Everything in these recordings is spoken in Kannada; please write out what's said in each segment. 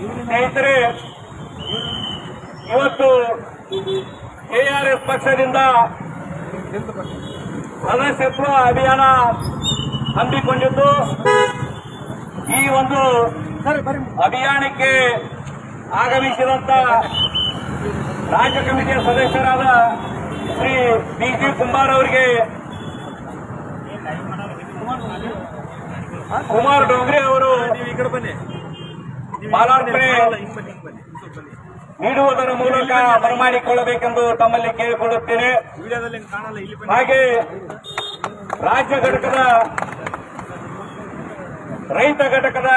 ಸ್ನೇಹಿತರೆ, ಇವತ್ತು ಕೆಆರ್ಎಸ್ ಪಕ್ಷದಿಂದ ಸದಸ್ಯತ್ವ ಅಭಿಯಾನ ಹಮ್ಮಿಕೊಂಡಿದ್ದು, ಈ ಒಂದು ಅಭಿಯಾನಕ್ಕೆ ಆಗಮಿಸಿದಂತ ರಾಜ್ಯ ಕಮಿಟಿಯ ಸದಸ್ಯರಾದ ಶ್ರೀ ಬಿ ಜಿ ಕುಮಾರ್ ಅವರಿಗೆ, ಕುಮಾರ್ ಡೋಗ್ರಿ ಅವರು ಮಾಲಾರ್ಪಣೆ ನೀಡುವುದರ ಮೂಲಕ ಬರಮಾಡಿಕೊಳ್ಳಬೇಕೆಂದು ತಮ್ಮಲ್ಲಿ ಕೇಳಿಕೊಳ್ಳುತ್ತೇನೆ. ಹಾಗೆ ರಾಜ್ಯ ಘಟಕದ ರೈತ ಘಟಕದ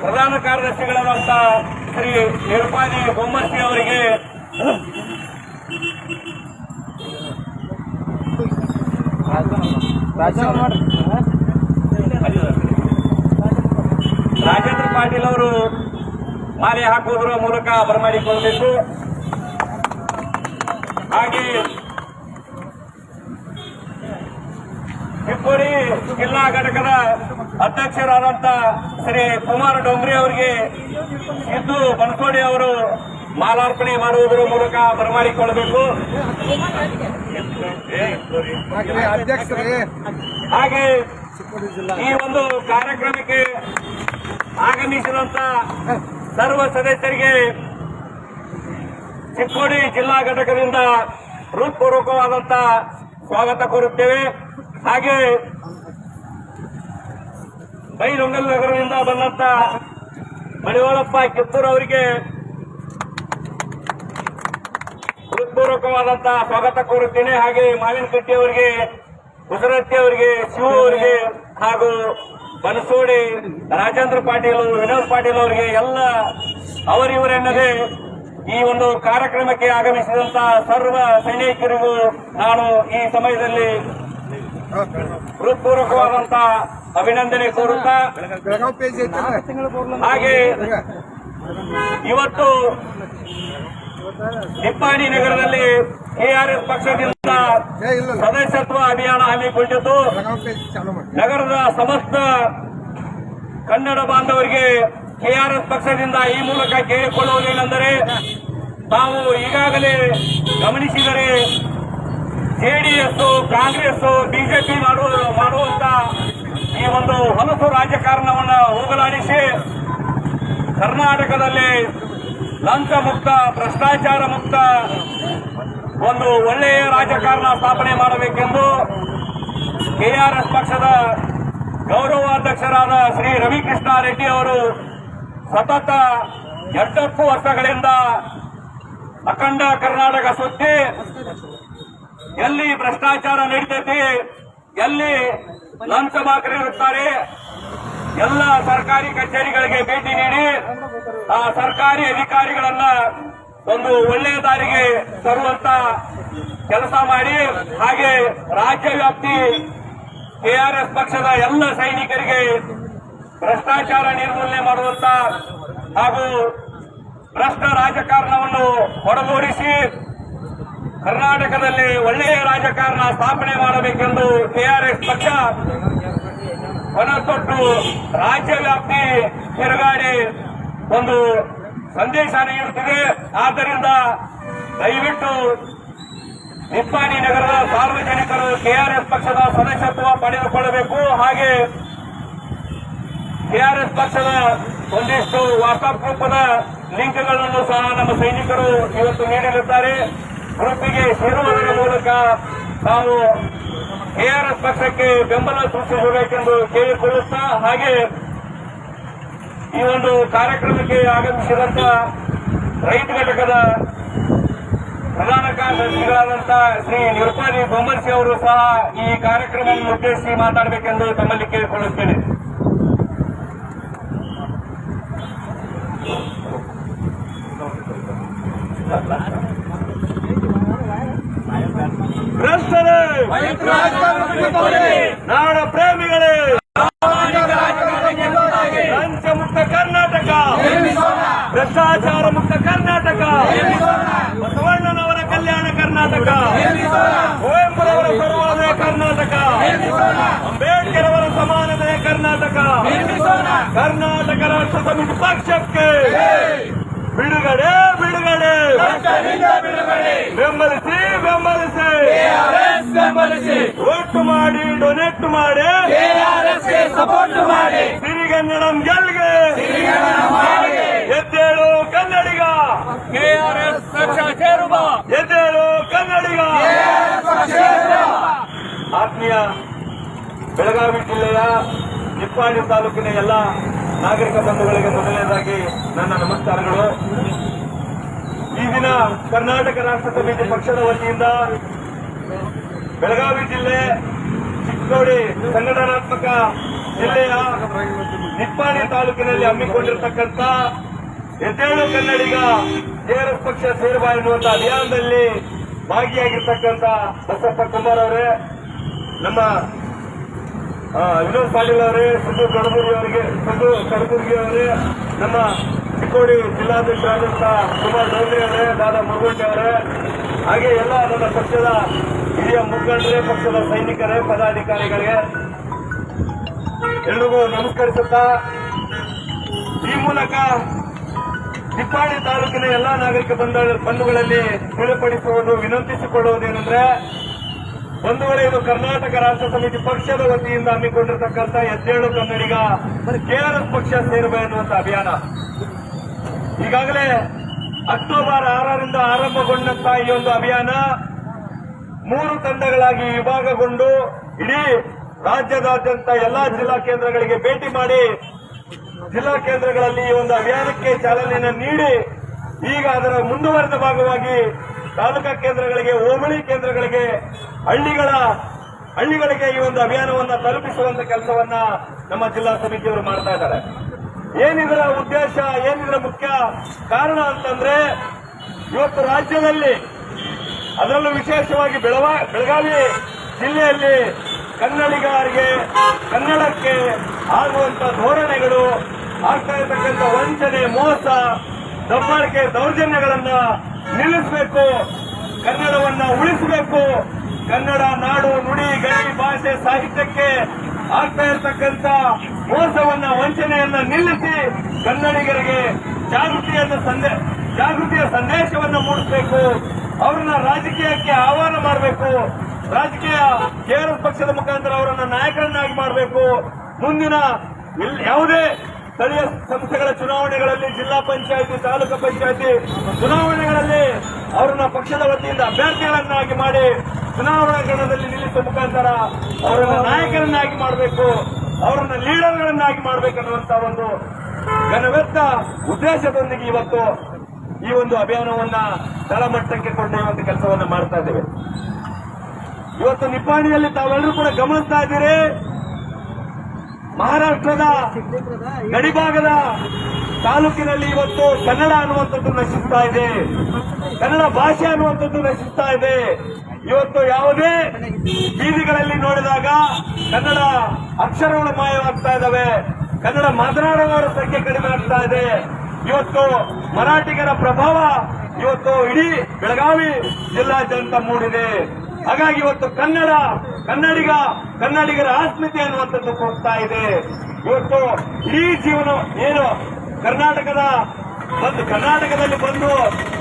ಪ್ರಧಾನ ಕಾರ್ಯದರ್ಶಿಗಳಾದಂತ ಶ್ರೀ ನಿರುಪಾದಿ ಬೊಮ್ಮರ್ಸಿ ಅವರಿಗೆ ರಾಜೇಂದ್ರ ಪಾಟೀಲ್ ಅವರು ಮಾಲೆ ಹಾಕುವುದರ ಮೂಲಕ ಬರಮಾಡಿಕೊಳ್ಳಬೇಕು. ಹಾಗೆ ಚಿಕ್ಕೋಡಿ ಜಿಲ್ಲಾ ಘಟಕದ ಅಧ್ಯಕ್ಷರಾದಂತ ಶ್ರೀ ಕುಮಾರ್ ಡೋಂಗ್ರಿ ಅವರಿಗೆ ಇದ್ದು ಬನಸೋಡಿ ಅವರು ಮಾಲಾರ್ಪಣೆ ಮಾಡುವುದರ ಮೂಲಕ ಬರಮಾಡಿಕೊಳ್ಳಬೇಕು. ಹಾಗೆ ಈ ಒಂದು ಕಾರ್ಯಕ್ರಮಕ್ಕೆ ಆಗಮಿಸಿದಂತ ಸರ್ವ ಸದಸ್ಯರಿಗೆ ಚಿಕ್ಕೋಡಿ ಜಿಲ್ಲಾ ಘಟಕದಿಂದ ಹೃತ್ಪೂರ್ವಕವಾದಂತ ಸ್ವಾಗತ ಕೋರುತ್ತೇವೆ. ಹಾಗೆ ಬೈಲೊಂಗಲ್ ನಗರದಿಂದ ಬಂದಂತ ಮಡಿವಾಳಪ್ಪ ಕಿತ್ತೂರು ಅವರಿಗೆ ಹೃತ್ಪೂರ್ವಕವಾದಂತ ಸ್ವಾಗತ ಕೋರುತ್ತೇನೆ. ಹಾಗೆ ಮಾವಿನಕಟ್ಟಿ ಅವರಿಗೆ ಗುಜರಾತಿ ಅವರಿಗೆ, ಶಿವ ಅವರಿಗೆ ಹಾಗೂ ಬನಸೋಡಿ ರಾಜೇಂದ್ರ ಪಾಟೀಲ್, ವಿನೋದ್ ಪಾಟೀಲ್ ಅವರಿಗೆ ಎಲ್ಲ ಅವರಿವರೆನ್ನದೇ ಈ ಒಂದು ಕಾರ್ಯಕ್ರಮಕ್ಕೆ ಆಗಮಿಸಿದಂತ ಸರ್ವ ಸೈನಿಕರಿಗೂ ನಾನು ಈ ಸಮಯದಲ್ಲಿ ಹೃತ್ಪೂರ್ವಕವಾದಂತ ಅಭಿನಂದನೆ ಕೋರುತ್ತಾ, ಹಾಗೆ ಇವತ್ತು ನಿಪ್ಪಾಣಿ ನಗರದಲ್ಲಿ ಕೆಆರ್ಎಸ್ ಪಕ್ಷದಿಂದ ಸದಸ್ಯತ್ವ ಅಭಿಯಾನ ಹಮ್ಮಿಕೊಂಡಿದ್ದು ನಗರದ ಸಮಸ್ತ ಕನ್ನಡ ಬಾಂಧವರಿಗೆ ಕೆಆರ್ಎಸ್ ಪಕ್ಷದಿಂದ ಈ ಮೂಲಕ ಕೇಳಿಕೊಳ್ಳುವುದೇನೆಂದರೆ ತಾವು ಈಗಾಗಲೇ ಗಮನಿಸಿದರೆ ಜೆಡಿಎಸ್ ಕಾಂಗ್ರೆಸ್ ಬಿಜೆಪಿ ಮಾಡುವ ಮಾಡುವಂತ ಈ ಒಂದು ಹೊಲಸು ರಾಜಕಾರಣವನ್ನು ಹೋಗಲಾಡಿಸಿ ಕರ್ನಾಟಕದಲ್ಲಿ ಲಂಚ ಮುಕ್ತ ಭ್ರಷ್ಟಾಚಾರ ಮುಕ್ತ ಒಂದು ಒಳ್ಳೆಯ ರಾಜಕಾರಣ ಸ್ಥಾಪನೆ ಮಾಡಬೇಕೆಂದು ಕೆಆರ್ಎಸ್ ಪಕ್ಷದ ಗೌರವಾಧ್ಯಕ್ಷರಾದ ಶ್ರೀ ರವಿಕೃಷ್ಣ ರೆಡ್ಡಿ ಅವರು ಸತತ ಎಂಟತ್ತು ವರ್ಷಗಳಿಂದ ಅಖಂಡ ಕರ್ನಾಟಕ ಸುತ್ತಿ ಎಲ್ಲಿ ಭ್ರಷ್ಟಾಚಾರ ನಡೀತೈತಿ, ಎಲ್ಲಿ ಲಂಚ ಮಾಕರಿರುತ್ತಾರೆ ಎಲ್ಲ ಸರ್ಕಾರಿ ಕಚೇರಿಗಳಿಗೆ ಭೇಟಿ ನೀಡಿ ಆ ಸರ್ಕಾರಿ ಅಧಿಕಾರಿಗಳನ್ನ ಒಂದು ಒಳ್ಳೆಯ ದಾರಿಗೆ ತರುವಂತ ಕೆಲಸ ಮಾಡಿ ಹಾಗೆ ರಾಜ್ಯ ವ್ಯಾಪ್ತಿ ಕೆಆರ್ಎಸ್ ಪಕ್ಷದ ಎಲ್ಲ ಸೈನಿಕರಿಗೆ ಭ್ರಷ್ಟಾಚಾರ ನಿರ್ಮೂಲನೆ ಮಾಡುವಂತ ಹಾಗೂ ಭ್ರಷ್ಟ ರಾಜಕಾರಣವನ್ನು ಹೊರಗೂಡಿಸಿ ಕರ್ನಾಟಕದಲ್ಲಿ ಒಳ್ಳೆಯ ರಾಜಕಾರಣ ಸ್ಥಾಪನೆ ಮಾಡಬೇಕೆಂದು ಕೆಆರ್ಎಸ್ ಪಕ್ಷ ಹೊನತೊಟ್ಟು ರಾಜ್ಯ ವ್ಯಾಪ್ತಿ ತಿರುಗಾಡಿ ಒಂದು ಸಂದೇಶ ನೀಡುತ್ತಿದೆ. ಆದ್ದರಿಂದ ದಯವಿಟ್ಟು ನಿಪ್ಪಾಣಿ ನಗರದ ಸಾರ್ವಜನಿಕರು ಕೆಆರ್ಎಸ್ ಪಕ್ಷದ ಸದಸ್ಯತ್ವ ಪಡೆದುಕೊಳ್ಳಬೇಕು. ಹಾಗೆ ಕೆಆರ್ಎಸ್ ಪಕ್ಷದ ಒಂದಿಷ್ಟು ವಾಟ್ಸ್ಆಪ್ ಲಿಂಕ್ ಲಿಂಕ್ಗಳನ್ನು ಸಹ ನಮ್ಮ ಸೈನಿಕರು ಇವತ್ತು ನೀಡಲಿದ್ದಾರೆ. ಗ್ರೂಪಿಗೆ ಸೇರುವುದರ ಮೂಲಕ ತಾವು ಕೆಆರ್ಎಸ್ ಪಕ್ಷಕ್ಕೆ ಬೆಂಬಲ ಸೂಚಿಸಬೇಕೆಂದು ಕೇಳಿಕೊಳ್ಳುತ್ತಾ, ಹಾಗೆ ಈ ಒಂದು ಕಾರ್ಯಕ್ರಮಕ್ಕೆ ಆಗಮಿಸಿದಂತ ರೈತ ಘಟಕದ ಪ್ರಧಾನ ಕಾರ್ಯದರ್ಶಿಗಳಾದಂತಹ ಶ್ರೀ ನಿರುಪಾದಿ ಬೊಮ್ಮರ್ಸಿ ಅವರು ಸಹ ಈ ಕಾರ್ಯಕ್ರಮವನ್ನು ಉದ್ದೇಶಿಸಿ ಮಾತಾಡಬೇಕೆಂದು ತಮ್ಮಲ್ಲಿ ಕೇಳಿಕೊಳ್ಳುತ್ತೇನೆ. ನಾಡ ಪ್ರೇಮಿಗಳೇ! ಪಂಚಮುಕ್ತ ಕರ್ನಾಟಕ! ಭ್ರಷ್ಟಾಚಾರ ಮುಕ್ತ ಬಸವಣ್ಣನವರ ಕಲ್ಯಾಣ ಕರ್ನಾಟಕ. ಕುವೆಂಪುರವರ ಸರ್ವೋದಯ ಕರ್ನಾಟಕ. ಅಂಬೇಡ್ಕರ್ ಅವರ ಸಮಾನತೆಯ ಕರ್ನಾಟಕ. ಕರ್ನಾಟಕ ರಾಷ್ಟ್ರ ಸಮಿತಿ ಪಕ್ಷಕ್ಕೆ ಬಿಡುಗಡೆ ಬಿಡುಗಡೆ. ಬೆಂಬಲಿಸಿ ಬೆಂಬಲಿಸಿ. ಒಟ್ಟು ಮಾಡಿ ಡೊನೇಟ್ ಮಾಡಿ. ಸಪೋರ್ಟ್ ಮಾಡಿ. ಸಿರಿಗನ್ನಡಂ ಗೆಲ್ಗೆ ಎದ್ದೇಳು ಕನ್ನಡಿಗ ಕೆಆರ್ಎಸ್ ಪಕ್ಷ ಸೇರುವ ಎದ್ದೇಳು ಕನ್ನಡಿಗ ಆತ್ಮೀಯ ಬೆಳಗಾವಿ ಜಿಲ್ಲೆಯ ನಿಪ್ಪಾಣಿ ತಾಲೂಕಿನ ಎಲ್ಲ ನಾಗರಿಕ ಬಂಧುಗಳಿಗೆ ಮೊದಲನೇದಾಗಿ ನನ್ನ ನಮಸ್ಕಾರಗಳು. ಈ ದಿನ ಕರ್ನಾಟಕ ರಾಷ್ಟ್ರ ಸಮಿತಿ ಪಕ್ಷದ ವತಿಯಿಂದ ಬೆಳಗಾವಿ ಜಿಲ್ಲೆ, ಚಿಕ್ಕೋಡಿ, ಸಂಘಟನಾತ್ಮಕ ಜಿಲ್ಲೆಯ ನಿಪ್ಪಾಣಿ ತಾಲೂಕಿನಲ್ಲಿ ಹಮ್ಮಿಕೊಂಡಿರ್ತಕ್ಕಂಥ ಎದ್ದೇಳು ಕನ್ನಡಿಗ ಜೆಆರ್ಎಸ್ ಪಕ್ಷ ಸೇರುವ ಎನ್ನುವಂತ ಅಭಿಯಾನದಲ್ಲಿ ಭಾಗಿಯಾಗಿರ್ತಕ್ಕಂಥ ಬಸಪ್ಪ ಕುಮಾರ್ ಅವರೇ ನಮ್ಮ ವಿನೋದ್ ಪಾಟೀಲ್ ಅವರೇ ಸಿದ್ದು ಕಡಬುರ್ಗಿ ಅವರಿಗೆ ಸಿದ್ದು ಕಡಬುರ್ಗಿ ಅವರೇ, ನಮ್ಮ ಚಿಕ್ಕೋಡಿ ಜಿಲ್ಲಾಧ್ಯಕ್ಷರಾದಂಥ ಕುಮಾರ್ ಚೌಧರಿ ಅವರೇ, ದಾದಾ ಮುರುಗಂಟಿ ಅವರೇ, ಹಾಗೆ ಎಲ್ಲ ನನ್ನ ಪಕ್ಷದ ಹಿರಿಯ ಮುಖಂಡರೇ, ಪಕ್ಷದ ಸೈನಿಕರೇ, ಪದಾಧಿಕಾರಿಗಳಿಗೆ ಎಲ್ರಿಗೂ ನಮಸ್ಕರಿಸುತ್ತಾ, ಈ ಮೂಲಕ ಚಿಪ್ಪಾಡಿ ತಾಲೂಕಿನ ಎಲ್ಲಾ ನಾಗರಿಕ ಬಂಧು, ಬಂಧುಗಳಲ್ಲಿ ತಿಳಿಪಡಿಸುವುದು ವಿನಂತಿಸಿಕೊಳ್ಳುವುದೇನೆಂದ್ರೆ ಬಂಧುಗಳೇ ಇದು ಕರ್ನಾಟಕ ರಾಷ್ಟ್ರ ಸಮಿತಿ ಪಕ್ಷದ ವತಿಯಿಂದ ಹಮ್ಮಿಕೊಂಡಿರ್ತಕ್ಕಂಥ ಹದಿನೇಳು ಕನ್ನಡಿಗ ಕೆಆರ್ಎಸ್ ಪಕ್ಷ ಸೇರುವ ಎನ್ನುವಂತ ಅಭಿಯಾನ. ಈಗಾಗಲೇ ಅಕ್ಟೋಬರ್ ಆರರಿಂದ ಆರಂಭಗೊಂಡಂತ ಈ ಒಂದು ಅಭಿಯಾನ ಮೂರು ತಂಡಗಳಾಗಿ ವಿಭಾಗಗೊಂಡು ಇಡೀ ರಾಜ್ಯದಾದ್ಯಂತ ಎಲ್ಲಾ ಜಿಲ್ಲಾ ಕೇಂದ್ರಗಳಿಗೆ ಭೇಟಿ ಮಾಡಿ ಜಿಲ್ಲಾ ಕೇಂದ್ರಗಳಲ್ಲಿ ಈ ಒಂದು ಅಭಿಯಾನಕ್ಕೆ ಚಾಲನೆಯನ್ನು ನೀಡಿ ಈಗ ಅದರ ಮುಂದುವರೆದ ಭಾಗವಾಗಿ ತಾಲೂಕಾ ಕೇಂದ್ರಗಳಿಗೆ ಹೋಬಳಿ ಕೇಂದ್ರಗಳಿಗೆ ಹಳ್ಳಿಗಳ, ಹಳ್ಳಿಗಳಿಗೆ ಈ ಒಂದು ಅಭಿಯಾನವನ್ನು ತಲುಪಿಸುವಂತ ಕೆಲಸವನ್ನ ನಮ್ಮ ಜಿಲ್ಲಾ ಸಮಿತಿಯವರು ಮಾಡ್ತಾ ಇದ್ದಾರೆ. ಏನಿದರ ಉದ್ದೇಶ, ಏನಿದರ ಮುಖ್ಯ ಕಾರಣ ಅಂತಂದ್ರೆ, ಇವತ್ತು ರಾಜ್ಯದಲ್ಲಿ ಅದರಲ್ಲೂ ವಿಶೇಷವಾಗಿ ಬೆಳವ, ಬೆಳಗಾವಿ ಜಿಲ್ಲೆಯಲ್ಲಿ ಕನ್ನಡಿಗರಿಗೆ, ಕನ್ನಡಕ್ಕೆ ಆಗುವಂತ ಧೋರಣೆಗಳು ಆಗ್ತಾ ಇರತಕ್ಕಂಥ ವಂಚನೆ, ಮೋಸ ದಬ್ಬಾಳಿಕೆ ದೌರ್ಜನ್ಯಗಳನ್ನ ನಿಲ್ಲಿಸಬೇಕು, ಕನ್ನಡವನ್ನ ಉಳಿಸಬೇಕು. ಕನ್ನಡ ನಾಡು, ನುಡಿ, ಗಡಿ ಭಾಷೆ ಸಾಹಿತ್ಯಕ್ಕೆ ಆಗ್ತಾ ಇರತಕ್ಕಂಥ ಮೋಸವನ್ನ, ವಂಚನೆಯನ್ನ ನಿಲ್ಲಿಸಿ ಕನ್ನಡಿಗರಿಗೆ ಜಾಗೃತಿಯನ್ನು ಸಂದೇ, ಜಾಗೃತಿಯ ಸಂದೇಶವನ್ನ ಮೂಡಿಸಬೇಕು. ಅವರನ್ನ ರಾಜಕೀಯಕ್ಕೆ ಆಹ್ವಾನ ಮಾಡಬೇಕು. ರಾಜಕೀಯ ಕೆಆರ್ಎಸ್ ಪಕ್ಷದ ಮುಖಾಂತರ ಅವರನ್ನ ನಾಯಕರನ್ನಾಗಿ ಮಾಡಬೇಕು. ಮುಂದಿನ ಯಾವುದೇ ಸ್ಥಳೀಯ ಸಂಸ್ಥೆಗಳ ಚುನಾವಣೆಗಳಲ್ಲಿ ಜಿಲ್ಲಾ ಪಂಚಾಯತಿ, ತಾಲೂಕು ಪಂಚಾಯತಿ ಚುನಾವಣೆಗಳಲ್ಲಿ ಅವರನ್ನ ಪಕ್ಷದ ವತಿಯಿಂದ ಅಭ್ಯರ್ಥಿಗಳನ್ನಾಗಿ ಮಾಡಿ ಚುನಾವಣಾ ಗಣದಲ್ಲಿ ನಿಲ್ಲಿಸುವ ಮುಖಾಂತರ ಅವರನ್ನ ನಾಯಕರನ್ನಾಗಿ ಮಾಡಬೇಕು, ಅವರನ್ನ ಲೀಡರ್ಗಳನ್ನಾಗಿ ಮಾಡಬೇಕನ್ನುವಂತ ಒಂದು ಘನವೆತ್ತ ಉದ್ದೇಶದೊಂದಿಗೆ ಇವತ್ತು ಈ ಒಂದು ಅಭಿಯಾನವನ್ನ ತಳಮಟ್ಟಕ್ಕೆ ಕೊಂಡೊಯ್ಯುವಂತ ಕೆಲಸವನ್ನ ಮಾಡ್ತಾ ಇದ್ದೇವೆ. ಇವತ್ತು ನಿಪ್ಪಾಣಿಯಲ್ಲಿ ತಾವೆಲ್ಲರೂ ಕೂಡ ಗಮನಿಸ್ತಾ ಇದ್ದೀರಿ. ಮಹಾರಾಷ್ಟ್ರದ ಗಡಿಭಾಗದ ತಾಲೂಕಿನಲ್ಲಿ ಇವತ್ತು ಕನ್ನಡ ಅನ್ನುವಂಥದ್ದು ನಶಿಸ್ತಾ ಇದೆ. ಕನ್ನಡ ಭಾಷೆ ಅನ್ನುವಂಥದ್ದು ನಶಿಸ್ತಾ ಇದೆ. ಇವತ್ತು ಯಾವುದೇ ಬೀದಿಗಳಲ್ಲಿ ನೋಡಿದಾಗ ಕನ್ನಡ ಅಕ್ಷರಗಳು ಮಾಯವಾಗ್ತಾ ಇದ್ದಾವೆ. ಕನ್ನಡ ಮಾತನಾಡುವವರ ಸಂಖ್ಯೆ ಕಡಿಮೆ ಆಗ್ತಾ ಇದೆ. ಇವತ್ತು ಮರಾಠಿಗರ ಪ್ರಭಾವ ಇವತ್ತು ಇಡೀ ಬೆಳಗಾವಿ ಜಿಲ್ಲಾದ್ಯಂತ ಮೂಡಿದೆ. ಹಾಗಾಗಿ ಇವತ್ತು ಕನ್ನಡ, ಕನ್ನಡಿಗ, ಕನ್ನಡಿಗರ ಆಸ್ಮಿತೆ ಅನ್ನುವಂಥದ್ದು ಹೋಗ್ತಾ ಇದೆ. ಇವತ್ತು ಈ ಜೀವನ ಏನು ಕರ್ನಾಟಕದ ಬಂದು, ಕರ್ನಾಟಕದಲ್ಲಿ ಬಂದು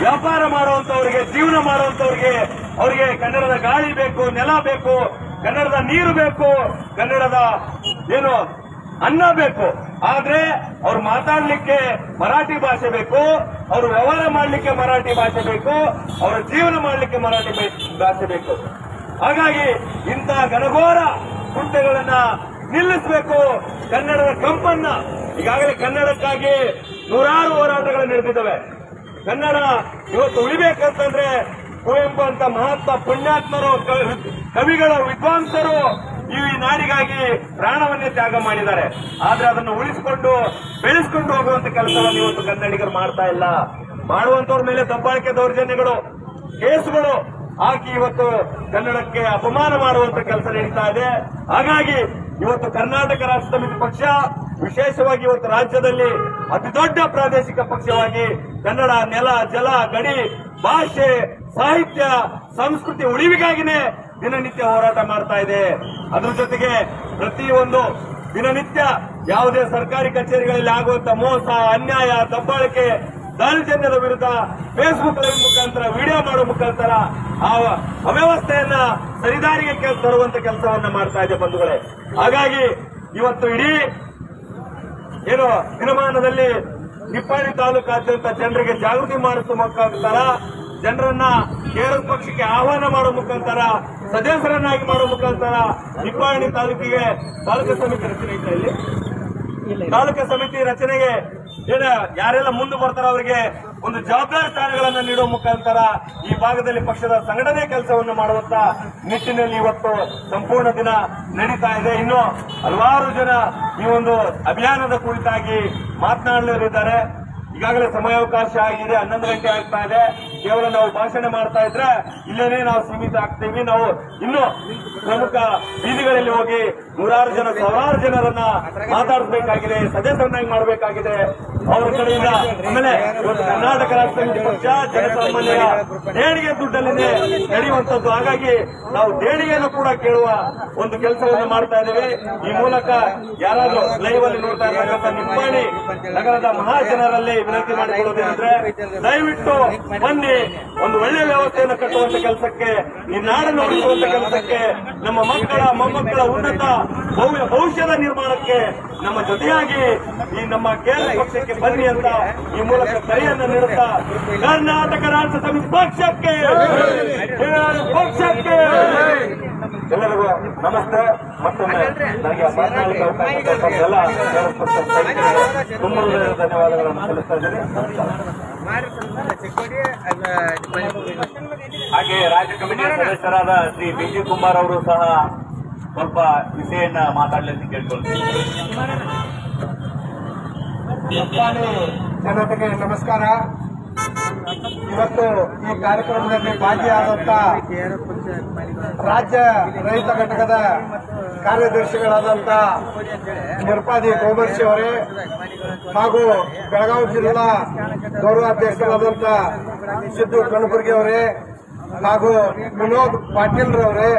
ವ್ಯಾಪಾರ ಮಾಡುವಂತವರಿಗೆ ಜೀವನ ಮಾಡುವಂತವರಿಗೆ ಅವರಿಗೆ ಕನ್ನಡದ ಗಾಳಿ ಬೇಕು, ನೆಲ ಬೇಕು, ಕನ್ನಡದ ನೀರು ಬೇಕು, ಕನ್ನಡದ ಏನು ಅನ್ನ ಬೇಕು. ಆದ್ರೆ ಅವ್ರು ಮಾತಾಡ್ಲಿಕ್ಕೆ ಮರಾಠಿ ಭಾಷೆ ಬೇಕು, ಅವರು ವ್ಯವಹಾರ ಮಾಡ್ಲಿಕ್ಕೆ ಮರಾಠಿ ಭಾಷೆ ಬೇಕು, ಅವರ ಜೀವನ ಮಾಡ್ಲಿಕ್ಕೆ ಮರಾಠಿ ಭಾಷೆ ಬೇಕು. ಹಾಗಾಗಿ ಇಂತಹ ಘನಘೋರ ಕೃತ್ಯಗಳನ್ನ ನಿಲ್ಲಿಸಬೇಕು ಕನ್ನಡದ ಕಂಪನ್ನ. ಈಗಾಗಲೇ ಕನ್ನಡಕ್ಕಾಗಿ ನೂರಾರು ಹೋರಾಟಗಳು ನಡೆದಿದ್ದಾವೆ. ಕನ್ನಡ ಇವತ್ತು ಉಳಿಬೇಕಂತಂದ್ರೆ ಕುವೆಂಪು ಅಂತ ಮಹಾತ್ಮ ಪುಣ್ಯಾತ್ಮರು ಕವಿಗಳ ವಿದ್ವಾಂಸರು ಈ ನಾಡಿಗಾಗಿ ಪ್ರಾಣವನ್ನೇ ತ್ಯಾಗ ಮಾಡಿದ್ದಾರೆ. ಆದ್ರೆ ಅದನ್ನು ಉಳಿಸಿಕೊಂಡು, ಬೆಳೆಸ್ಕೊಂಡು ಹೋಗುವಂತ ಕೆಲಸವನ್ನು ಇವತ್ತು ಕನ್ನಡಿಗರು ಮಾಡ್ತಾ ಇಲ್ಲ. ಮಾಡುವಂತವ್ರ ಮೇಲೆ ದಬ್ಬಾಳಿಕೆ ದೌರ್ಜನ್ಯಗಳು, ಕೇಸುಗಳು ಹಾಕಿ ಇವತ್ತು ಕನ್ನಡಕ್ಕೆ ಅಪಮಾನ ಮಾಡುವಂತ ಕೆಲಸ ನಡೀತಾ ಇದೆ. ಹಾಗಾಗಿ ಇವತ್ತು ಕರ್ನಾಟಕ ರಾಷ್ಟ್ರ ಸಮಿತಿ ಪಕ್ಷ, ವಿಶೇಷವಾಗಿ ಇವತ್ತು ರಾಜ್ಯದಲ್ಲಿ ಅತಿ ದೊಡ್ಡ ಪ್ರಾದೇಶಿಕ ಪಕ್ಷವಾಗಿ ಕನ್ನಡ ನೆಲ, ಜಲ, ಗಡಿ, ಭಾಷೆ, ಸಾಹಿತ್ಯ, ಸಂಸ್ಕೃತಿ ಉಳಿವಿಗಾಗಿನೇ ದಿನನಿತ್ಯ ಹೋರಾಟ ಮಾಡ್ತಾ ಇದೆ. ಅದ್ರ ಜೊತೆಗೆ ಪ್ರತಿಯೊಂದು ದಿನನಿತ್ಯ ಯಾವುದೇ ಸರ್ಕಾರಿ ಕಚೇರಿಗಳಲ್ಲಿ ಆಗುವಂತ ಮೋಸ, ಅನ್ಯಾಯ, ದಬ್ಬಾಳಿಕೆ ದೌರ್ಜನ್ಯದ ವಿರುದ್ಧ ಫೇಸ್ಬುಕ್ ಲೈವ್ ಮುಖಾಂತರ ವಿಡಿಯೋ ಮಾಡುವ ಮುಖಾಂತರ ಆ ಅವ್ಯವಸ್ಥೆಯನ್ನ ಸರಿದಾರಿಗೆ ತರುವಂತ ಕೆಲಸವನ್ನ ಮಾಡ್ತಾ ಇದೆ ಬಂಧುಗಳೇ. ಹಾಗಾಗಿ ಇವತ್ತು ಇಡೀ ಏನು ದಿನಮಾನದಲ್ಲಿ ನಿಪ್ಪಾಣಿ ತಾಲೂಕಾದ್ಯಂತ ಜನರಿಗೆ ಜಾಗೃತಿ ಮಾಡಿಸುವ ಮುಖಾಂತರ ಜನರನ್ನ ಕೇರ ಪಕ್ಷಕ್ಕೆ ಆಹ್ವಾನ ಮಾಡುವ ಮುಖಾಂತರ ಸದಸ್ಯರನ್ನಾಗಿ ಮಾಡುವ ಮುಖಾಂತರ ನಿಪ್ಪಾಣಿ ತಾಲೂಕಿಗೆ ತಾಲೂಕು ಸಮಿತಿ ರಚನೆ ಇದೆ ಇಲ್ಲಿ. ತಾಲೂಕು ಸಮಿತಿ ರಚನೆಗೆ ಏನ ಯಾರೆಲ್ಲ ಮುಂದೆ ಬರ್ತಾರೋ ಅವರಿಗೆ ಒಂದು ಜವಾಬ್ದಾರಿ ಸ್ಥಾನಗಳನ್ನ ನೀಡುವ ಮುಖಾಂತರ ಈ ಭಾಗದಲ್ಲಿ ಪಕ್ಷದ ಸಂಘಟನೆ ಕೆಲಸವನ್ನು ಮಾಡುವಂತ ನಿಟ್ಟಿನಲ್ಲಿ ಇವತ್ತು ಸಂಪೂರ್ಣ ದಿನ ನಡೀತಾ ಇದೆ. ಇನ್ನು ಹಲವಾರು ಜನ ಈ ಒಂದು ಅಭಿಯಾನದ ಕುರಿತಾಗಿ ಮಾತನಾಡಲಿದ್ದಾರೆ ಈಗಾಗಲೇ ಸಮಯಾವಕಾಶ ಆಗಿದೆ ಹನ್ನೊಂದು ಗಂಟೆ ಆಗ್ತಾ ಇದೆ. ಕೇವಲ ನಾವು ಭಾಷಣ ಮಾಡ್ತಾ ಇದ್ರೆ ಇಲ್ಲೇನೆ ನಾವು ಸೀಮಿತ ಆಗ್ತೀವಿ. ನಾವು ಇನ್ನು ಪ್ರಮುಖ ಬೀದಿಗಳಲ್ಲಿ ಹೋಗಿ ನೂರಾರು ಜನ, ಸಾವಿರಾರು ಜನರನ್ನ ಮಾತಾಡಬೇಕಾಗಿದೆ ಸದಸ್ಯರನ್ನಾಗಿ ಮಾಡಬೇಕಾಗಿದೆ. ಅವರ ಕಡೆಯಿಂದ ಆಮೇಲೆ ಕರ್ನಾಟಕ ರಾಜ್ಯ ಸಮಿತಿ ಪಕ್ಷ ಜನಸಾಮಾನ್ಯರ ದೇಣಿಗೆ ದುಡ್ಡಲ್ಲಿನೇ ನಡೆಯುವಂತದ್ದು ಹಾಗಾಗಿ ನಾವು ದೇಣಿಗೆಯನ್ನು ಕೂಡ ಕೇಳುವ ಒಂದು ಕೆಲಸವನ್ನು ಮಾಡ್ತಾ ಇದ್ದೀವಿ. ಈ ಮೂಲಕ ಯಾರಾದರೂ ಲೈವ್ ಅಲ್ಲಿ ನೋಡ್ತಾ ಇರ್ತಕ್ಕಂಥ ನಿಪ್ಪಾಣಿ ನಗರದ ಮಹಾಜನರಲ್ಲಿ ವಿನಂತಿ ಮಾಡಿಕೊಳ್ಳೋದೇನೆಂದ್ರೆ ದಯವಿಟ್ಟು ಬನ್ನಿ, ಒಂದು ಒಳ್ಳೆ ವ್ಯವಸ್ಥೆಯನ್ನು ಕಟ್ಟುವಂತ ಕೆಲಸಕ್ಕೆ ಈ ನಾಡನ್ನು ಉಳಿಸುವಂತ ಕೆಲಸಕ್ಕೆ, ನಮ್ಮ ಮಕ್ಕಳ, ಮೊಮ್ಮಕ್ಕಳ ಉನ್ನತ ಭವಿಷ್ಯದ ನಿರ್ಮಾಣಕ್ಕೆ ನಮ್ಮ ಜೊತೆಯಾಗಿ ಈ ನಮ್ಮ ಕೇರಳ ಪಕ್ಷಕ್ಕೆ ಬನ್ನಿ ಅಂತ ಈ ಮೂಲಕ ಕರೆಯನ್ನು ನೀಡುತ್ತಾ ಕರ್ನಾಟಕ ರಾಜ್ಯ ಸಮಿತಿ ಪಕ್ಷಕ್ಕೆ ಪಕ್ಷಕ್ಕೆ. ಎಲ್ಲರಿಗೂ ನಮಸ್ತೆ ಮತ್ತೊಮ್ಮೆ ನನಗೆ ಮಾತನಾಡಲಿಕ್ಕೆ ಅವಕಾಶ ತುಂಬ ಧನ್ಯವಾದಗಳನ್ನು ಸಲ್ಲಿಸ್ತಾ ಇದ್ದೀನಿ. ಹಾಗೆ ರಾಜ್ಯ ಕಮಿಟಿ ಸದಸ್ಯರಾದ ಶ್ರೀ ಬಿಜಿ ಕುಮಾರ್ ಅವರು ಸಹ ಸ್ವಲ್ಪ ವಿಷಯನ್ನ ಮಾತಾಡಲಿ ಕೇಳ್ಕೊಳ್ತೀನಿ. ಜನತೆಗೆ ನಮಸ್ಕಾರ. ಇವತ್ತು ಈ ಕಾರ್ಯಕ್ರಮದಲ್ಲಿ ಭಾಗಿಯಾದಂತ ರಾಜ್ಯ ರೈತ ಘಟಕದ ಕಾರ್ಯದರ್ಶಿಗಳಾದಂತ ನಿರ್ಪಾದಿ ಗೋಮರ್ಶಿ ಅವರೇ ಹಾಗೂ ಬೆಳಗಾವಿ ಜಿಲ್ಲಾ ಗೌರವಾಧ್ಯಕ್ಷರಾದಂತ ಸಿದ್ದು ಕಣಬುರ್ಗಿ ಅವರೇ ಹಾಗೂ ವಿನೋದ್ ಪಾಟೀಲ್ ರವರೇ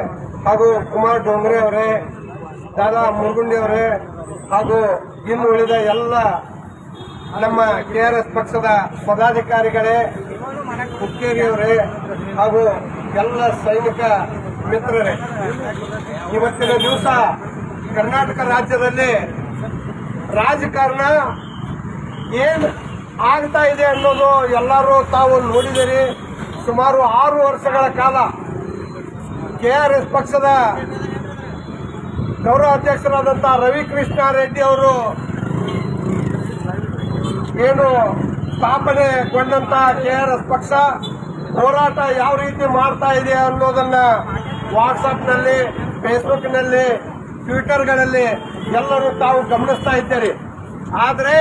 ಹಾಗೂ ಕುಮಾರ್ ಡೋಂಗ್ರೆ ಅವರೇ, ದಾದಾ ಮುರುಗುಂಡಿ ಅವರೇ ಹಾಗೂ ಇನ್ನು ಉಳಿದ ಎಲ್ಲ ನಮ್ಮ ಕೆ ಆರ್ ಎಸ್ ಪಕ್ಷದ ಪದಾಧಿಕಾರಿಗಳೇ ಹುಕ್ಕೇರಿಯವರೇ ಹಾಗೂ ಎಲ್ಲ ಸೈನಿಕ ಮಿತ್ರರೇ, ಇವತ್ತಿನ ದಿವಸ ಕರ್ನಾಟಕ ರಾಜ್ಯದಲ್ಲಿ ರಾಜಕಾರಣ ಏನು ಆಗ್ತಾ ಇದೆ ಅನ್ನೋದು ಎಲ್ಲರೂ ತಾವು ನೋಡಿದಿರಿ ಸುಮಾರು ಆರು ವರ್ಷಗಳ ಕಾಲ ಕೆ ಆರ್ ಎಸ್ ಪಕ್ಷದ ಗೌರವ ಅಧ್ಯಕ್ಷರಾದಂಥ ರವಿಕೃಷ್ಣ ರೆಡ್ಡಿ ಅವರು ಏನು ಸ್ಥಾಪನೆಗೊಂಡಂತ ಕೆಆರ್ಎಸ್ ಪಕ್ಷ ಹೋರಾಟ ಯಾವ ರೀತಿ ಮಾಡ್ತಾ ಇದೆ ಅನ್ನೋದನ್ನ ವಾಟ್ಸಪ್ನಲ್ಲಿ ಫೇಸ್ಬುಕ್ನಲ್ಲಿ, ಟ್ವಿಟರ್ಗಳಲ್ಲಿ ಎಲ್ಲರೂ ತಾವು ಗಮನಿಸ್ತಾ ಇದ್ದೀರಿ. ಆದರೆ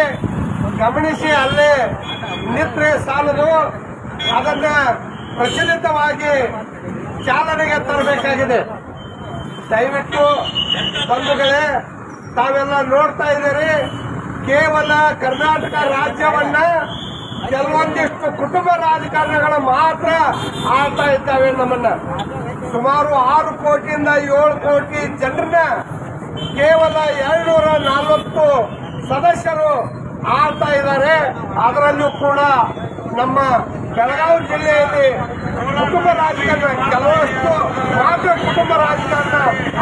ಗಮನಿಸಿ ಅಲ್ಲೇ ನಿತ್ರೆ ಸಾಲದು, ಅದನ್ನ ಪ್ರಚಲಿತವಾಗಿ ಚಾಲನೆಗೆ ತರಬೇಕಾಗಿದೆ. ದಯವಿಟ್ಟು ಬಂಧುಗಳೇ, ತಾವೆಲ್ಲ ನೋಡ್ತಾ ಇದ್ದೀರಿ. ಕೇವಲ ಕರ್ನಾಟಕ ರಾಜ್ಯವನ್ನ ಕೆಲವೊಂದಿಷ್ಟು ಕುಟುಂಬ ರಾಜಕಾರಣಗಳು ಮಾತ್ರ ಆಳ್ತಾ ಇದ್ದಾವೆ ನಮ್ಮನ್ನ. ಸುಮಾರು ಆರು ಕೋಟಿಯಿಂದ ಏಳು ಕೋಟಿ ಜನರನ್ನ ಕೇವಲ ಎರಡ್ನೂರ ನಲವತ್ತು ಸದಸ್ಯರು ಆಳ್ತಾ ಇದ್ದಾರೆ. ಅದರಲ್ಲೂ ಕೂಡ ನಮ್ಮ ಬೆಳಗಾವಿ ಜಿಲ್ಲೆಯಲ್ಲಿ ಕುಟುಂಬ ರಾಜಕಾರಣ, ಕೆಲವಷ್ಟು ಮಾತ್ರ ಕುಟುಂಬ ರಾಜಕಾರಣ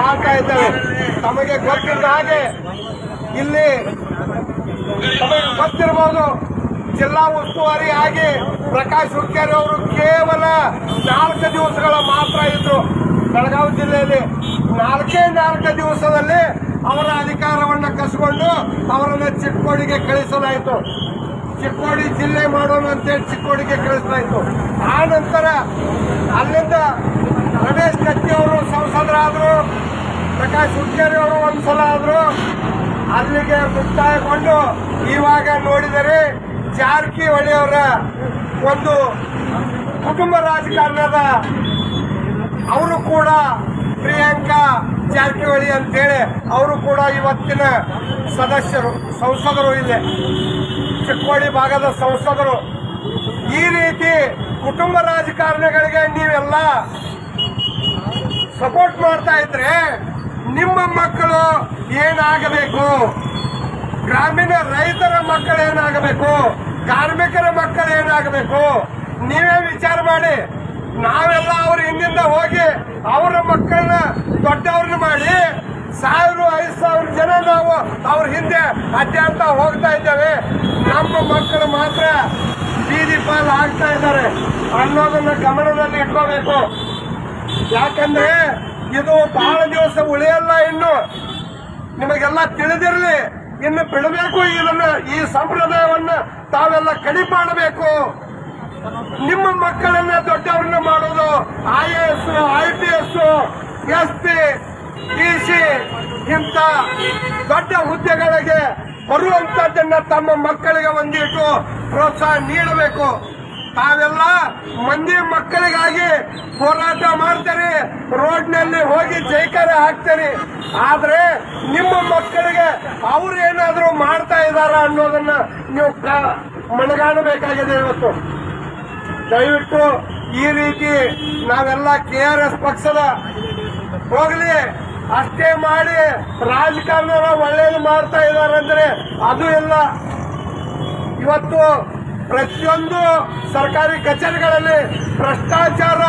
ಆಗ್ತಾ ಇದ್ದಾವೆ. ತಮಗೆ ಗೊತ್ತಿದ್ದ ಹಾಗೆ ಇಲ್ಲಿ ತಮಗೆ ಗೊತ್ತಿರಬಹುದು ಜಿಲ್ಲಾ ಉಸ್ತುವಾರಿ ಆಗಿ ಪ್ರಕಾಶ್ ಹುಕ್ಕೇರಿ ಅವರು ಕೇವಲ ನಾಲ್ಕು ದಿವಸಗಳ ಮಾತ್ರ ಇದ್ರು. ಬೆಳಗಾವಿ ಜಿಲ್ಲೆಯಲ್ಲಿ ನಾಲ್ಕೇ ನಾಲ್ಕು ದಿವಸದಲ್ಲಿ ಅವರ ಅಧಿಕಾರವನ್ನು ಕಸ್ಕೊಂಡು ಅವರನ್ನ ಚಿಕ್ಕೋಡಿಗೆ ಕಳಿಸಲಾಯಿತು. ಚಿಕ್ಕೋಡಿ ಜಿಲ್ಲೆ ಮಾಡೋಣ ಅಂತೇಳಿ ಚಿಕ್ಕೋಡಿಗೆ ಕಳಿಸಲಾಯಿತು. ಆ ನಂತರ ಅಲ್ಲಿಂದ ರಮೇಶ್ ಕತ್ತಿ ಅವರು ಸಂಸದರಾದರು, ಪ್ರಕಾಶ್ ಹುಕ್ಕೇರಿ ಅವರು ಒಂದ್ಸಲ ಆದ್ರು. ಅಲ್ಲಿಗೆ ಮುಕ್ತಾಯಗೊಂಡು ಇವಾಗ ನೋಡಿದರೆ ಜಾರಕಿಹೊಳಿ ಅವರ ಒಂದು ಕುಟುಂಬ ರಾಜಕಾರಣದ ಅವರು ಕೂಡ ಪ್ರಿಯಾಂಕಾ ಜಾರಕಿಹೊಳಿ ಅಂತೇಳಿ ಅವರು ಕೂಡ ಇವತ್ತಿನ ಸದಸ್ಯರು, ಸಂಸದರು ಇಲ್ಲಿ. ಚಿಕ್ಕೋಡಿ ಭಾಗದ ಸಂಸದರು. ಈ ರೀತಿ ಕುಟುಂಬ ರಾಜಕಾರಣಿಗಳಿಗೆ ನೀವೆಲ್ಲ ಸಪೋರ್ಟ್ ಮಾಡ್ತಾ ಇದ್ರೆ ನಿಮ್ಮ ಮಕ್ಕಳು ಏನಾಗಬೇಕು? ಗ್ರಾಮೀಣ ರೈತರ ಮಕ್ಕಳು ಏನಾಗಬೇಕು? ಕಾರ್ಮಿಕರ ಮಕ್ಕಳು ಏನಾಗಬೇಕು? ನೀವೇ ವಿಚಾರ ಮಾಡಿ. ನಾವೆಲ್ಲ ಅವ್ರ ಹಿಂದಿಂದ ಹೋಗಿ ಅವರ ಮಕ್ಕಳನ್ನ ದೊಡ್ಡವ್ರನ್ನ ಮಾಡಿ ಸಾವಿರ, ಐದು ಸಾವಿರ ಜನ ನಾವು ಅವ್ರ ಹಿಂದೆ ಅತ್ಯಂತ ಹೋಗ್ತಾ ಇದ್ದೇವೆ. ನಮ್ಮ ಮಕ್ಕಳು ಮಾತ್ರ ಬೀದಿ ಪಾಲ್ ಆಗ್ತಾ ಇದ್ದಾರೆ ಅನ್ನೋದನ್ನ ಗಮನದಲ್ಲಿ ಇಟ್ಕೋಬೇಕು. ಯಾಕಂದ್ರೆ ಇದು ಬಹಳ ದಿವಸ ಉಳಿಯಲ್ಲ ಇನ್ನು. ನಿಮಗೆಲ್ಲ ತಿಳಿದಿರಲಿ. ಇನ್ನು ಬಿಡಬೇಕು ಇದನ್ನ, ಈ ಸಂಪ್ರದಾಯವನ್ನ ತಾವೆಲ್ಲ ಕಡಿ ಮಾಡಬೇಕು. ನಿಮ್ಮ ಮಕ್ಕಳನ್ನ ದೊಡ್ಡವ್ರನ್ನ ಮಾಡೋದು I A S I P S S P D C ಇಂತ ದೊಡ್ಡ ಹುದ್ದೆಗಳಿಗೆ ಬರುವಂತದ್ದನ್ನ ತಮ್ಮ ಮಕ್ಕಳಿಗೆ ಒಂದಿಟ್ಟು ಪ್ರೋತ್ಸಾಹ ನೀಡಬೇಕು. ತಾವೆಲ್ಲ ಮಂದಿ ಮಕ್ಕಳಿಗಾಗಿ ಹೋರಾಟ ಮಾಡ್ತಾರೆ. ರೋಡ್ನಲ್ಲಿ ಹೋಗಿ ಜೈಕಾರ ಹಾಕ್ತಾರೆ. ಆದ್ರೆ ನಿಮ್ಮ ಮಕ್ಕಳಿಗೆ ಅವ್ರು ಏನಾದ್ರೂ ಮಾಡ್ತಾ ಇದಾರ ಅನ್ನೋದನ್ನ ನೀವು ಮನಗಾಣಬೇಕಾಗಿದೆ ಇವತ್ತು. ದಯವಿಟ್ಟು ಈ ರೀತಿ ನಾವೆಲ್ಲ ಕೆ ಆರ್ ಎಸ್ ಪಕ್ಷದ ಹೋಗ್ಲಿ, ಅಷ್ಟೇ ಮಾಡಿ ರಾಜಕಾರಣ ಒಳ್ಳೇದು ಮಾಡ್ತಾ ಇದಾರಂದ್ರೆ ಅದು ಇಲ್ಲ. ಇವತ್ತು ಪ್ರತಿಯೊಂದು ಸರ್ಕಾರಿ ಕಚೇರಿಗಳಲ್ಲಿ ಭ್ರಷ್ಟಾಚಾರ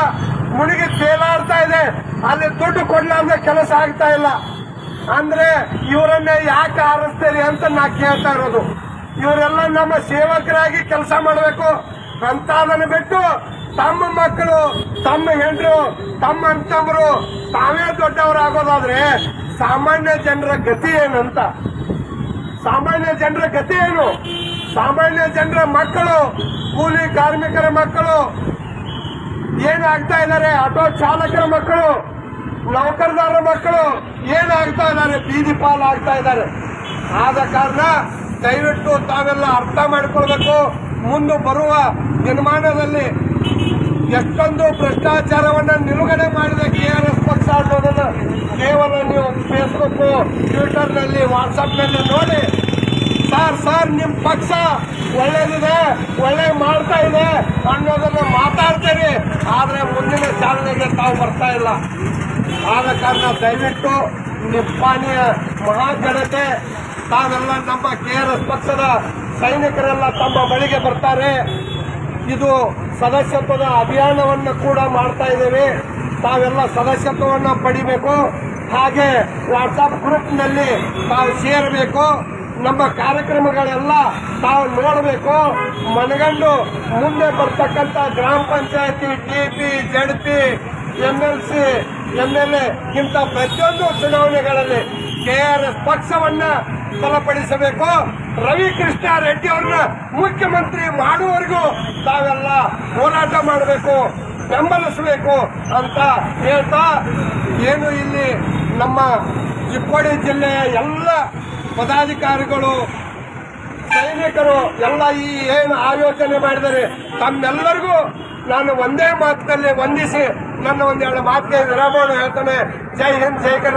ಮುಳುಗಿ ತೇಲಾಡ್ತಾ ಇದೆ. ಅಲ್ಲಿ ದುಡ್ಡು ಕೊಡ್ಲಾರ್ದೆ ಕೆಲಸ ಆಗ್ತಾ ಇಲ್ಲ. ಅಂದ್ರೆ ಇವರನ್ನೇ ಯಾಕೆ ಆರಿಸ್ತೀರಿ ಅಂತ ನಾ ಕೇಳ್ತಾ ಇರೋದು. ಇವರೆಲ್ಲ ನಮ್ಮ ಸೇವಕರಾಗಿ ಕೆಲಸ ಮಾಡಬೇಕು. ಅಂತದನ್ನ ಬಿಟ್ಟು ತಮ್ಮ ಮಕ್ಕಳು, ತಮ್ಮ ಹೆಂಡರು, ತಮ್ಮ ಅಂತಂಬರು ತಾವೇ ದೊಡ್ಡವರಾಗೋದಾದ್ರೆ ಸಾಮಾನ್ಯ ಜನರ ಗತಿ ಏನಂತ? ಸಾಮಾನ್ಯ ಜನರ ಗತಿ ಏನು? ಸಾಮಾನ್ಯ ಜನರ ಮಕ್ಕಳು, ಕೂಲಿ ಕಾರ್ಮಿಕರ ಮಕ್ಕಳು ಏನಾಗ್ತಾ ಇದ್ದಾರೆ? ಆಟೋ ಚಾಲಕರ ಮಕ್ಕಳು ನೌಕರದಾರರ ಮಕ್ಕಳು ಏನಾಗ್ತಾ ಇದ್ದಾರೆ? ಬೀದಿ ಪಾಲ್ ಆಗ್ತಾ ಇದ್ದಾರೆ. ಆದ ಕಾರಣ ದಯವಿಟ್ಟು ತಾವೆಲ್ಲ ಅರ್ಥ ಮಾಡಿಕೊಳ್ಬೇಕು. ಮುಂದೆ ಬರುವ ದಿನಮಾನದಲ್ಲಿ ಎಷ್ಟೊಂದು ಭ್ರಷ್ಟಾಚಾರವನ್ನ ನಿಲುಗಡೆ ಮಾಡಿದ ಕೆ ಆರ್ ಎಸ್ ಪಕ್ಷ ಅನ್ನೋದನ್ನ ಕೇವಲ ನೀವು ಫೇಸ್ಬುಕ್ ಟ್ವಿಟರ್ನಲ್ಲಿ ವಾಟ್ಸಪ್ನಲ್ಲಿ ನೋಡಿ. ಸರ್ ಸರ್, ನಿಮ್ ಪಕ್ಷ ಒಳ್ಳೇದಿದೆ, ಒಳ್ಳೆ ಮಾಡ್ತಾ ಇದೆ ಅನ್ನೋದನ್ನ ಮಾತಾಡ್ತೀರಿ. ಆದ್ರೆ ಮುಂದಿನ ಚಾಲನೆಗೆ ತಾವು ಬರ್ತಾ ಇಲ್ಲ. ಆದ ಕಾರಣ ದಯವಿಟ್ಟು ನಿಪ್ಪಾಣಿಯ ಮಹಾಜನತೆ ತಾವೆಲ್ಲ ನಮ್ಮ ಕೆ ಆರ್ ಎಸ್ ಪಕ್ಷದ ಸೈನಿಕರೆಲ್ಲ ತಮ್ಮ ಬಳಿಗೆ ಬರ್ತಾರೆ. ಇದು ಸದಸ್ಯತ್ವದ ಅಭಿಯಾನವನ್ನು ಕೂಡ ಮಾಡ್ತಾ ಇದ್ದೇವೆ. ತಾವೆಲ್ಲ ಸದಸ್ಯತ್ವವನ್ನು ಪಡಿಬೇಕು. ಹಾಗೆ ವಾಟ್ಸಪ್ ಗ್ರೂಪ್ನಲ್ಲಿ ತಾವು ಸೇರಬೇಕು. ನಮ್ಮ ಕಾರ್ಯಕ್ರಮಗಳೆಲ್ಲ ತಾವು ನೋಡಬೇಕು. ಮನಗಂಡು ಮುಂದೆ ಬರ್ತಕ್ಕಂಥ ಗ್ರಾಮ panchayat T ZP M L C M L A ಇಂಥ ಪ್ರತಿಯೊಂದು ಚುನಾವಣೆಗಳಲ್ಲಿ ಕೆ ಆರ್ ಎಸ್ ಪಕ್ಷವನ್ನ ಬಲಪಡಿಸಬೇಕು. ರವಿ ಕೃಷ್ಣ ರೆಡ್ಡಿ ಅವ್ರನ್ನ ಮುಖ್ಯಮಂತ್ರಿ ಮಾಡುವವರೆಗೂ ತಾವೆಲ್ಲ ಹೋರಾಟ ಮಾಡಬೇಕು, ಬೆಂಬಲಿಸಬೇಕು ಅಂತ ಹೇಳ್ತಾ ಏನು ಇಲ್ಲಿ ನಮ್ಮ ಚಿಕ್ಕೋಡಿ ಜಿಲ್ಲೆಯ ಎಲ್ಲ ಪದಾಧಿಕಾರಿಗಳು, ಸೈನಿಕರು ಎಲ್ಲ ಈ ಏನು ಆಯೋಜನೆ ಮಾಡಿದರೆ ತಮ್ಮೆಲ್ಲರಿಗೂ ನಾನು ಒಂದೇ ಮಾತಿನಲ್ಲಿ ವಂದಿಸಿ ನನ್ನ ಒಂದೆರಡು ಮಾತಿಗೆ ವಿರಾಮವನ್ನು ಹೇಳ್ತಾನೆ. ಜೈ ಹಿಂದ್, ಜೈ ಕನ್ನಡ